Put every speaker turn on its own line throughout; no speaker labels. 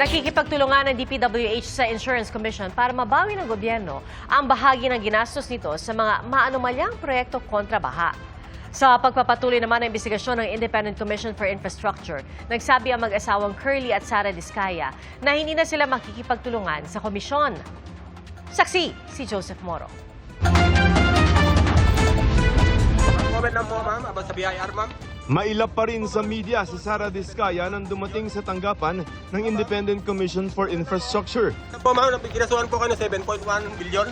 Nakikipagtulungan ng DPWH sa Insurance Commission para mabawi ng gobyerno ang bahagi ng ginastos nito sa mga maanomalyang proyekto kontra baha. Sa pagpapatuloy naman ng investigasyon ng Independent Commission for Infrastructure, nagsabi ang mag-asawang Curly at Sara Diskaya na hindi na sila makikipagtulungan sa komisyon. Saksi, si Joseph Moro.
Comment lang po ma'am, about sa BIR ma'am.
Mailap pa rin sa media si Sara Diskaya nang dumating sa tanggapan ng Independent Commission for Infrastructure.
Ito po ma'am, ginasuhan po kayo ng 7.1 billion.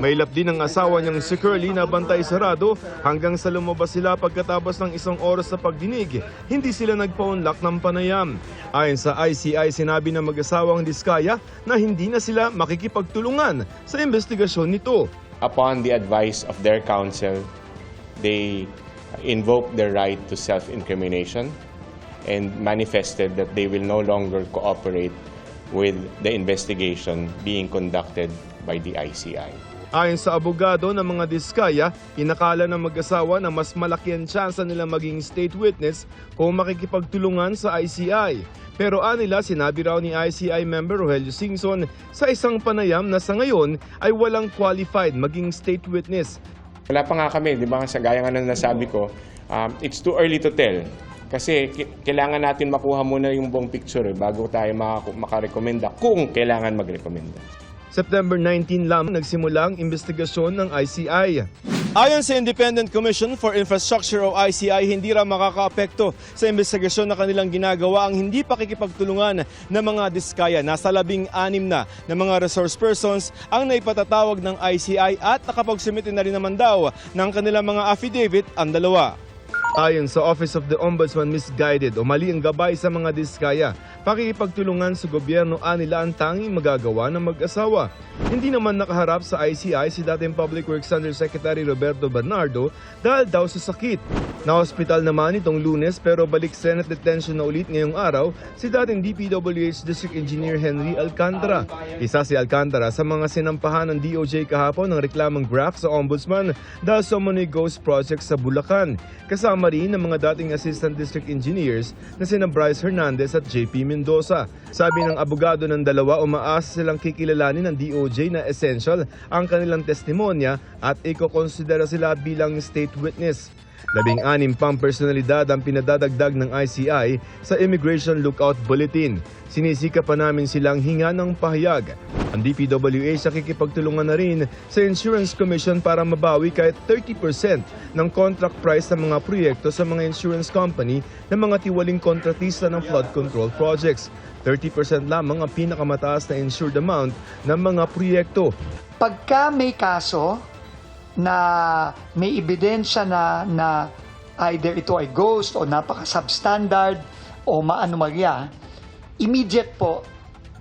Mailap din ang asawa niyang si Curly na bantay sarado hanggang sa lumabas sila pagkatapos ng isang oras sa pagdinig. Hindi sila nagpaunlak ng panayam. Ayon sa ICI, sinabi ng mag-asawang Diskaya na hindi na sila makikipagtulungan sa investigasyon nito.
upon the advice of their counsel, they invoked their right to self-incrimination and manifested that they will no longer cooperate with the investigation being conducted by the ICI.
Ayon sa abogado ng mga diskaya, inakala ng mag-asawa na mas malaki ang tsansa nila maging state witness kung makikipagtulungan sa ICI. Pero anila sinabi raw ni ICI member Rogelio Singson sa isang panayam na sa ngayon ay walang qualified maging state witness.
Wala pa nga kami, di ba? Sa gaya nga ng nasabi ko, um, it's too early to tell. Kasi kailangan natin makuha muna yung buong picture eh, bago tayo maka- makarekomenda kung kailangan magrekomenda.
September 19 lamang nagsimula ang investigasyon ng ICI. Ayon sa Independent Commission for Infrastructure o ICI, hindi raw makakaapekto sa investigasyon na kanilang ginagawa ang hindi pakikipagtulungan ng mga diskaya. Nasa labing anim na ng mga resource persons ang naipatatawag ng ICI at nakapagsumite na rin naman daw ng kanilang mga affidavit ang dalawa. Ayon sa Office of the Ombudsman, misguided o mali ang gabay sa mga diskaya. Pakikipagtulungan sa gobyerno anila ang tanging magagawa ng mag-asawa. Hindi naman nakaharap sa ICI si dating Public Works Undersecretary Roberto Bernardo dahil daw sa sakit. Na-hospital naman itong lunes pero balik Senate detention na ulit ngayong araw si dating DPWH District Engineer Henry Alcantara. Isa si Alcantara sa mga sinampahan ng DOJ kahapon ng reklamang graft sa Ombudsman dahil sa umano'y ghost project sa Bulacan. Kasama rin ng mga dating Assistant District Engineers na sina Bryce Hernandez at JP Mendoza. Sabi ng abogado ng dalawa, umaasa silang kikilalanin ng DOJ na essential ang kanilang testimonya at ikokonsidera sila bilang state witness. Labing anim pang personalidad ang pinadadagdag ng ICI sa Immigration Lookout Bulletin. Sinisika pa namin silang hinga ng pahayag. Ang DPWH nakikipagtulungan na rin sa Insurance Commission para mabawi kahit 30% ng contract price ng mga proyekto sa mga insurance company ng mga tiwaling kontratista ng flood control projects. 30% lamang ang pinakamataas na insured amount ng mga proyekto.
pagka may kaso na may ebidensya na, na either ito ay ghost o napaka-substandard o maanomalya, immediate po,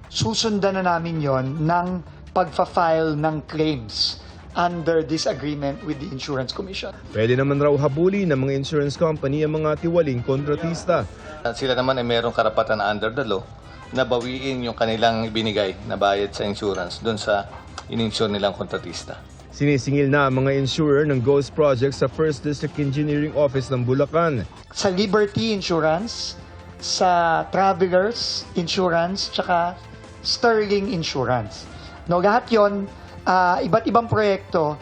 susundan na namin yon ng pagfa-file ng claims under this agreement with the Insurance Commission.
Pwede naman raw habuli ng mga insurance company ang mga tiwaling kontratista.
At sila naman ay mayroong karapatan under the law na bawiin yung kanilang binigay na bayad sa insurance doon sa in-insure nilang kontratista.
Sinisingil na ang mga insurer ng Ghost Project sa First District Engineering Office ng Bulacan.
Sa Liberty Insurance, sa Travelers Insurance, tsaka Sterling Insurance. No, lahat yon ah, iba't ibang proyekto,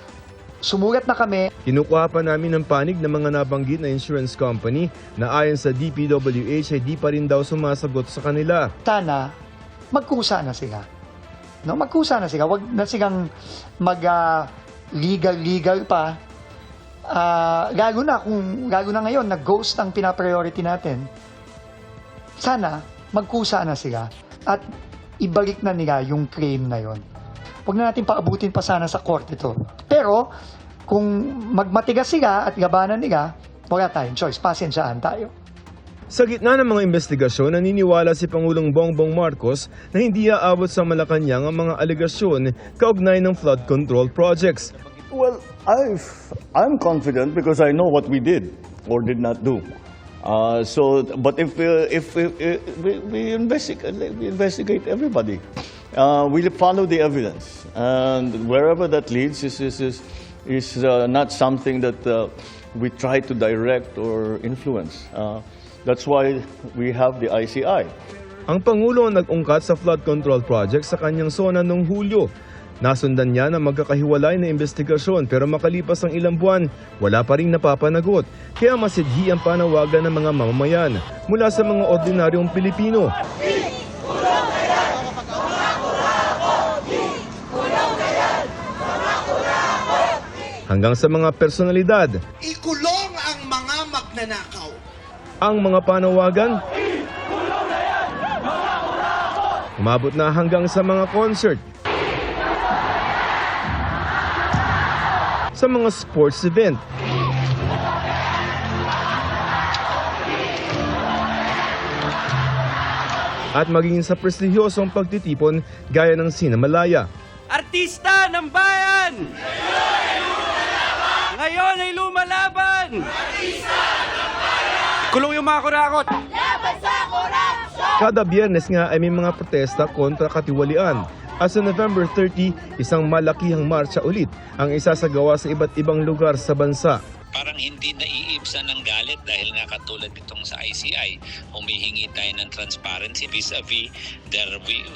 sumulat na kami
Kinukuha pa namin ng panig ng mga nabanggit na insurance company na ayon sa DPWH ay di pa rin daw sumasagot sa kanila.
sana magkusa na sila. No, magkusa na sila. Wag na silang mag ah, legal legal pa. Ah, lalo na kung lalo na ngayon nag-ghost ang pina-priority natin. Sana magkusa na sila at ibalik na nila yung claim na yon. Huwag na natin paabutin pa sana sa court ito. Pero kung magmatigas sila at gabanan nila, wala tayong choice. Pasensyaan tayo.
Sa gitna ng mga investigasyon, naniniwala si Pangulong Bongbong Marcos na hindi aabot sa Malacanang ang mga alegasyon kaugnay ng flood control projects.
Well, i I'm confident because I know what we did or did not do. Uh, so, but if uh, if, if, uh, we, we investigate, we investigate everybody, uh, we follow the evidence, and wherever that leads is is is, is uh, not something that uh, we try to direct or influence. Uh, that's why we have the ICI.
Ang Pangulo ang nag-ungkat sa flood control project sa kanyang zona noong Hulyo. Nasundan niya na magkakahiwalay na investigasyon pero makalipas ang ilang buwan, wala pa rin napapanagot. Kaya masidhi ang panawagan ng mga mamamayan mula sa mga ordinaryong Pilipino. Hanggang sa mga personalidad,
ikulong ang mga magnanakaw.
Ang mga panawagan umabot na hanggang sa mga concert sa mga sports event at maging sa prestigyosong pagtitipon gaya ng Sinamalaya.
Artista ng bayan! Ngayon ay lumalaban! Kulong yung mga kurakot!
Kada biyernes nga ay may mga protesta kontra katiwalian. As sa November 30, isang malakihang marcha ulit ang isasagawa sa iba't ibang lugar sa bansa.
Parang hindi naiibsan ng galit dahil nga katulad nitong sa ICI, humihingi tayo ng transparency vis-a-vis their,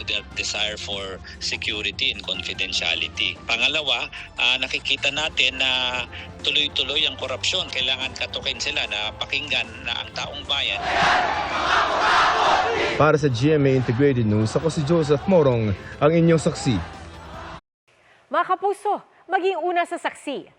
their desire for security and confidentiality. Pangalawa, ah, nakikita natin na tuloy-tuloy ang korupsyon. Kailangan katukin sila na pakinggan na ang taong bayan
Para sa GMA Integrated News, ako si Joseph Morong, ang inyong saksi.
Mga kapuso, maging una sa saksi.